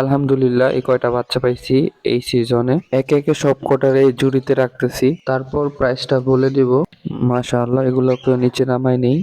আলহামদুলিল্লাহ, এই কয়টা বাচ্চা পাইছি এই সিজনে একে একে সব কটার এই জুড়িতে রাখতেছি। তারপর প্রাইসটা বলে দিব। মাশাআল্লাহ এগুলোকে নিচে নামাই নেই।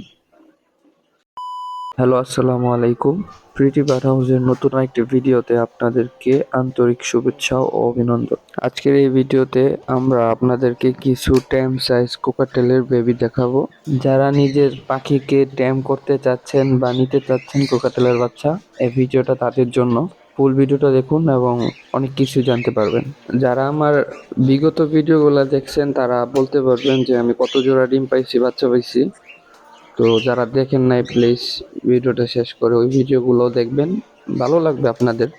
হ্যালো আসসালামু আলাইকুম। প্রিটি বার্ড হাউসের নতুন একটি ভিডিওতে আপনাদেরকে আন্তরিক শুভেচ্ছা ও অভিনন্দন। আজকের এই ভিডিওতে আমরা আপনাদেরকে কিছু ট্যাম সাইজ কোকাটেলের বেবি দেখাবো। যারা নিজের পাখিকে ট্যাম করতে চাচ্ছেন বা নিতে চাচ্ছেন কোকাটেলের বাচ্চা, এই ভিডিওটা তাদের জন্য। ফুল ভিডিওটা দেখুন এবং অনেক কিছু জানতে পারবেন। যারা আমার বিগত ভিডিওগুলো দেখছেন, তারা বলতে পারবেন যে আমি কত জোড়া ডিম পাইছি, বাচ্চা পাইছি। তো যারা দেখেন নাই প্লিজ ভিডিওটা শেষ করে ওই ভিডিওগুলো দেখবেন। ভালো লাগবে আপনাদের।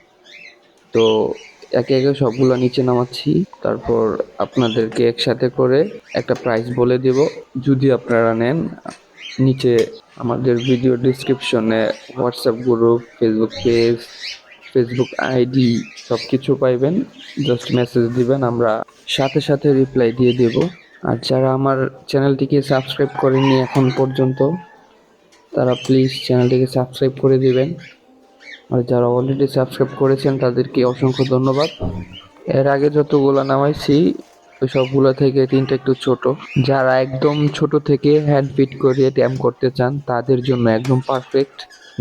তো একে একে সবগুলো নিচে নামাচ্ছি, তারপর আপনাদেরকে একসাথে করে একটা প্রাইস বলে দেব। যদি আপনারা নেন, নিচে আমাদের ভিডিও ডিসক্রিপশনে WhatsApp group Facebook page Facebook ID সব কিছু পাইবেন জাস্ট মেসেজ দিবেন, আমরা সাথে সাথে রিপ্লাই দিয়ে দেব। আর যারা আমার চ্যানেলটিকে সাবস্ক্রাইব করেনি এখন পর্যন্ত, তারা প্লিজ চ্যানেলটিকে সাবস্ক্রাইব করে দিবেন। আর যারা অলরেডি সাবস্ক্রাইব করেছেন, তাদেরকে অসংখ্য ধন্যবাদ। এর আগে যতগুলো নামাইছি, ওই সবগুলো থেকে তিনটা একটু ছোট। যারা একদম ছোট থেকে হ্যান্ড ফিট করিয়ে ট্যাম করতে চান, তাদের জন্য একদম পারফেক্ট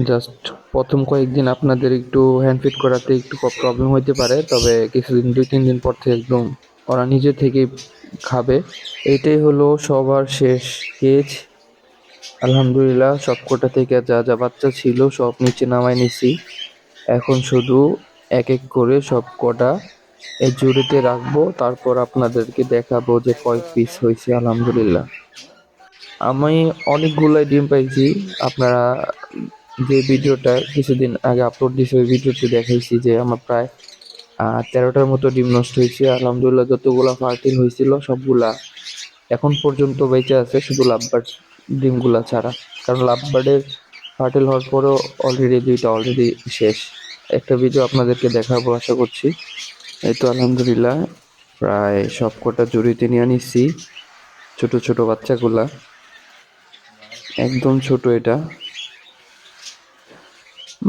জাস্ট প্রথম কয়েকদিন আপনাদের একটু হ্যান্ড ফিট করাতে একটু প্রবলেম হতে পারে, তবে কিছুদিন, দুই, তিন দিন পর থেকে একদম ওরা নিজে থেকেই খাবে। এটাই হলো সবার শেষ কেজ আলহামদুলিল্লাহ সব কোটা থেকে যা যা বাচ্চা ছিল সব নিচে নামায় নিছি। এখন শুধু এক এক করে সব কটা এই জুড়িতে রাখব, তারপর আপনাদেরকে দেখাবো যে কয় পিস হয়েছে আলহামদুলিল্লাহ। আমি অনেকগুলাই ডিম পাইছি, আপনারা যে ভিডিওটা কিছুদিন আগে আপলোড দিয়েছে ওই ভিডিওতে দেখাইছি যে আমার প্রায় তেরোটার মতো ডিম নষ্ট হয়েছে। আলহামদুলিল্লাহ যতগুলা ফার্টিল হয়েছিল, সবগুলা এখন পর্যন্ত বেঁচে আছে, শুধু লাভবার্ড ডিমগুলা ছাড়া। কারণ লাভবার্ডের ফার্টিল হওয়ার পরেও অলরেডি দুইটা অলরেডি শেষ। একটা ভিডিও আপনাদেরকে দেখাবো, আশা করছি। এই তো আলহামদুলিল্লাহ, প্রায় সব কটা জুড়িতে নিয়ে নিচ্ছি। ছোট ছোট বাচ্চাগুলা। একদম ছোট এটা।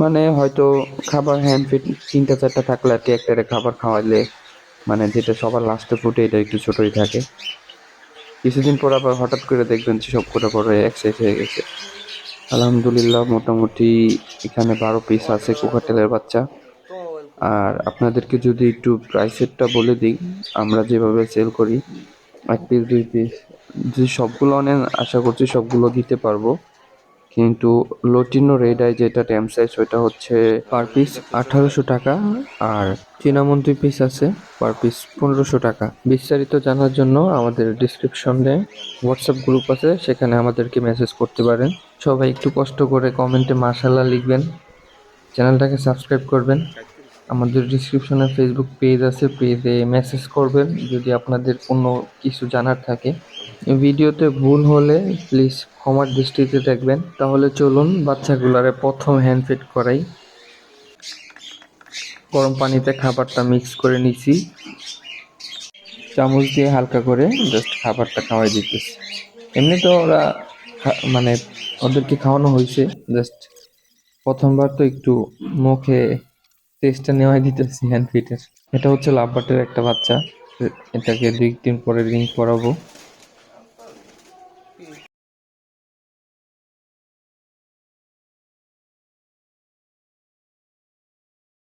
মানে হয়তো খাবার হ্যান্ড ফিট তিনটা চারটা থাকলে আর কি একটা খাবার খাওয়াইলে মানে যেটা সবার লাস্টে ফুটে এটা একটু ছোটই থাকে। কিছুদিন পর আবার হঠাৎ করে দেখবেন যে সব কটা করে এক সাইজ হয়ে গেছে। আলহামদুলিল্লাহ, মোটামুটি এখানে বারো পিস আছে কোকাটেলের বাচ্চা। আর আপনাদেরকে যদি একটু প্রাইসেরটা বলে দিই, আমরা যেভাবে সেল করি, এক পিস দুই পিস যদি সবগুলো নেন আশা করছি সবগুলো দিতে পারব। কিন্তু লটিনো রেড আই যেটা ট্যাম সাইজ ওইটা হচ্ছে পার পিস আঠারোশো টাকা আর চিনামন দুই পিস আছে পার পিস পনেরোশো টাকা। বিস্তারিত জানার জন্য আমাদের ডিসক্রিপশনে হোয়াটসঅ্যাপ গ্রুপ আছে, সেখানে আমাদেরকে মেসেজ করতে পারেন। সবাই একটু কষ্ট করে কমেন্টে মার্শাল্লাহ লিখবেন। চ্যানেলটাকে সাবস্ক্রাইব করবেন। আমাদের ডিসক্রিপশনে ফেসবুক পেজ আছে পেজে মেসেজ করবেন। যদি আপনাদের কোনো কিছু জানার থাকে ভিডিওতে ভুল হলে প্লিজ ক্ষমার দৃষ্টিতে দেখবেন। তাহলে চলুন বাচ্চাগুলারে প্রথম হ্যান্ড ফিট করাই। গরম পানিতে খাবারটা মিক্স করে নিছি। চামচ দিয়ে হালকা করে জাস্ট খাবারটা খাওয়াই দিতেছি। এমনি তো ওরা মানে ওদেরকে খাওয়ানো হয়েছে জাস্ট প্রথমবার তো একটু মুখে টেস্টটা নেওয়াই দিতেছি হ্যান্ড ফিটের এটা হচ্ছে লাভবাটের একটা বাচ্চা। এটাকে দুই দিন পরে রিং করাবো Peace.